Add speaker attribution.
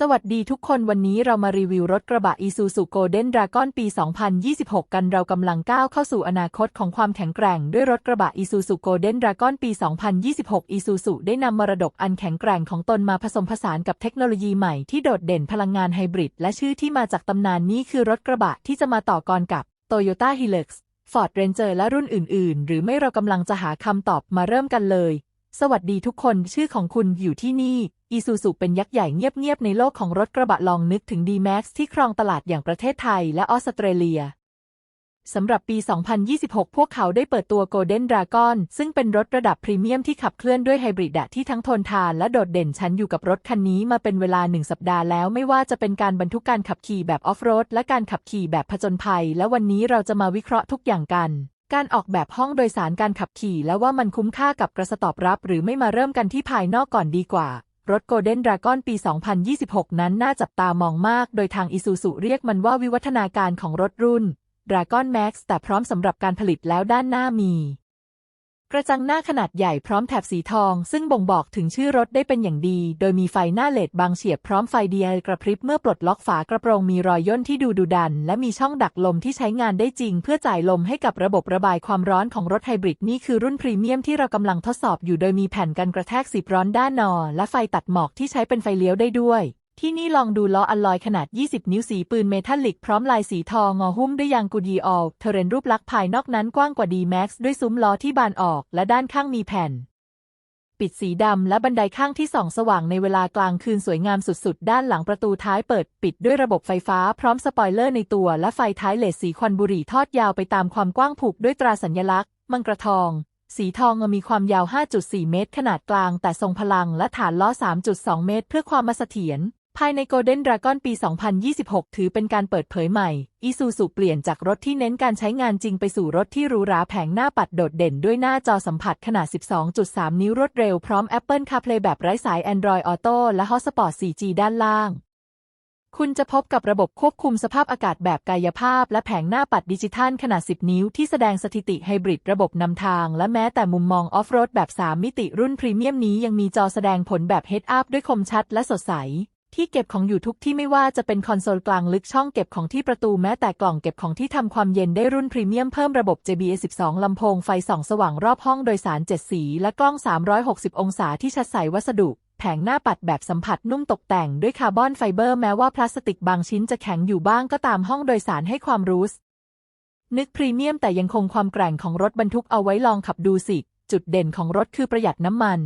Speaker 1: สวัสดีทุกคนวันนี้เรามารีวิวรถกระบะ Isuzu Golden Dragon ปี 2026 กันเรากำลังก้าวเข้าสู่อนาคตของความแข็งแกร่ง ด้วยรถกระบะ Isuzu Golden Dragon ปี 2026 Isuzu ได้นำมรดกอันแข็งแกร่งของตนมาผสมผสานกับเทคโนโลยีใหม่ที่โดดเด่นพลังงานไฮบริด และชื่อที่มาจากตำนานนี้คือรถกระบะที่จะมาต่อกรกับ Toyota Hilux Ford Ranger และรุ่นอื่น ๆ หรือไม่เรากำลังจะหาคำตอบมาเริ่มกันเลย สวัสดีทุกคนชื่อของคุณอยู่ที่นี่ อีซูซูเป็นยักษ์ใหญ่เงียบๆในโลกของรถกระบะลองนึกถึง D-Max ที่ครองตลาดอย่างประเทศไทยและออสเตรเลียสำหรับปี 2026 พวกเขาได้เปิดตัว Golden Dragon ซึ่งเป็นรถระดับพรีเมียมที่ขับเคลื่อนด้วยไฮบริดะที่ทั้งทนทานและโดดเด่นฉันอยู่กับรถคันนี้มาเป็นเวลาหนึ่งสัปดาห์แล้วไม่ว่าจะเป็นการบรรทุกการขับขี่แบบออฟโรดและการขับขี่แบบผจญภัย และวันนี้เราจะมาวิเคราะห์ทุกอย่างกัน การออกแบบห้องโดยสารการขับขี่และว่ามันคุ้มค่ากับกระสตอบรับ หรือไม่มาเริ่มกันที่ภายนอกก่อนดีกว่า รถโกลเด้นดราก้อนปี 2026 นั้นน่าจับตามองมาก โดยทางอิซูซุเรียกมันว่าวิวัฒนาการของรถรุ่นดราก้อนแม็กซ์แต่พร้อมสำหรับการผลิตแล้วด้านหน้ามี ระจังหน้าขนาดใหญ่พร้อมแถบสีทอง ซึ่งบ่งบอกถึงชื่อรถได้เป็นอย่างดี โดยมีไฟหน้าเลดบางเฉียบพร้อมไฟเดียกระพริบเมื่อปลดล็อกฝากระโปรงมีรอยย่นที่ดูดุดัน และมีช่องดักลมที่ใช้งานได้จริง เพื่อจ่ายลมให้กับระบบระบายความร้อนของรถไฮบริดนี่คือรุ่นพรีเมียมที่เรากำลังทดสอบอยู่โดยมีแผ่นกันกระแทกสีร้อนด้านนอ และไฟตัดหมอกที่ใช้เป็นไฟเลี้ยวได้ด้วย ที่นี่ลองดูล้ออัลลอยขนาด 20 นิ้วสีปืนเมทัลลิกพร้อมลายสีทองงอหุ้มด้วยยางกูดีออลเทเรนรูปลักษณ์ภายนอกนั้นกว้างกว่า D-Max ด้วยซุ้มล้อที่บานออกและด้านข้างมีแผ่น ปิดสีดำและบันไดข้างที่ส่องสว่างในเวลากลางคืนสวยงามสุดๆ ด้านหลังประตูท้ายเปิดปิดด้วยระบบไฟฟ้าพร้อมสปอยเลอร์ในตัวและไฟท้ายเลดสีควันบุหรี่ทอดยาวไปตามความกว้างผูกด้วยตราสัญลักษณ์ มังกรทองสีทองมีความยาว 5.4 เมตร ขนาดกลาง แต่ทรงพลังและฐานล้อ 3.2 เมตร เพื่อความมาเสถียร ภายใน Golden Dragon ปี 2026 ถือเป็นการเปิดเผยใหม่ อีซูซูเปลี่ยนจากรถที่เน้นการใช้งานจริงไปสู่รถที่หรูหราแผงหน้าปัดโดดเด่นด้วยหน้าจอสัมผัสขนาด 12.3 นิ้วรวดเร็วพร้อม Apple CarPlay แบบไร้สาย Android Auto และ Hotspot 4G ด้านล่าง คุณจะพบกับระบบควบคุมสภาพอากาศแบบกายภาพ และแผงหน้าปัดดิจิทัลขนาด 10 นิ้วที่แสดงสถิติไฮบริดระบบนำทาง และแม้แต่มุมมองออฟโรดแบบ 3 มิติรุ่นพรีเมียมนี้ยังมีจอแสดงผลแบบ Head Up ด้วยคมชัดและสดใส ที่เก็บของอยู่ทุกที่ไม่ว่าจะเป็นคอนโซลกลางลึกช่องเก็บของที่ประตูแม้แต่กล่องเก็บของที่ทำความเย็นได้รุ่นพรีเมียมเพิ่มระบบ JBL 12 ลำโพงไฟส่องสว่างรอบห้องโดยสาร 7 สี และกล้อง 360 องศาที่ชัดใสวัสดุ แผงหน้าปัดแบบสัมผัสนุ่มตกแต่งด้วยคาร์บอนไฟเบอร์แม้ว่าพลาสติกบางชิ้นจะแข็งอยู่บ้างก็ตามห้องโดยสารให้ความรู้สนึกพรีเมียมแต่ยังคงความแกร่งของรถบรรทุกเอาไว้ลองขับดูสิ จุดเด่นของรถคือประหยัดน้ำมัน